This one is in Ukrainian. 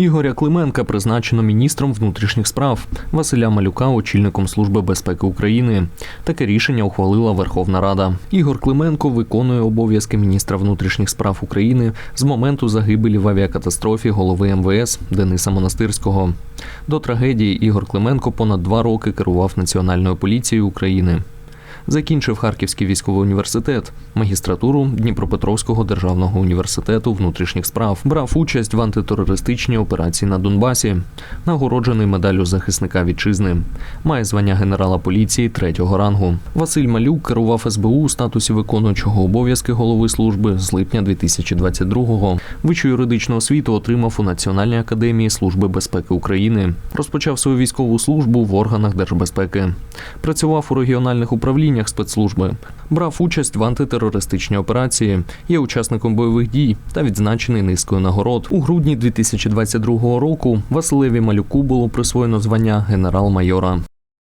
Ігоря Клименка призначено міністром внутрішніх справ, Василя Малюка очільником Служби безпеки України. Таке рішення ухвалила Верховна Рада. Ігор Клименко виконує обов'язки міністра внутрішніх справ України з моменту загибелі в авіакатастрофі голови МВС Дениса Монастирського. До трагедії Ігор Клименко понад два роки керував Національною поліцією України. Закінчив Харківський військовий університет, магістратуру Дніпропетровського державного університету внутрішніх справ. Брав участь в антитерористичній операції на Донбасі, нагороджений медаллю захисника вітчизни. Має звання генерала поліції третього рангу. Василь Малюк керував СБУ у статусі виконуючого обов'язки голови служби з липня 2022-го. Вищу юридичну освіту отримав у Національній академії Служби безпеки України. Розпочав свою військову службу в органах держбезпеки. Працював у регіональних управліннях спецслужби, брав участь в антитерористичній операції, є учасником бойових дій та відзначений низкою нагород. У грудні 2022 року Василеві Малюку було присвоєно звання генерал-майора.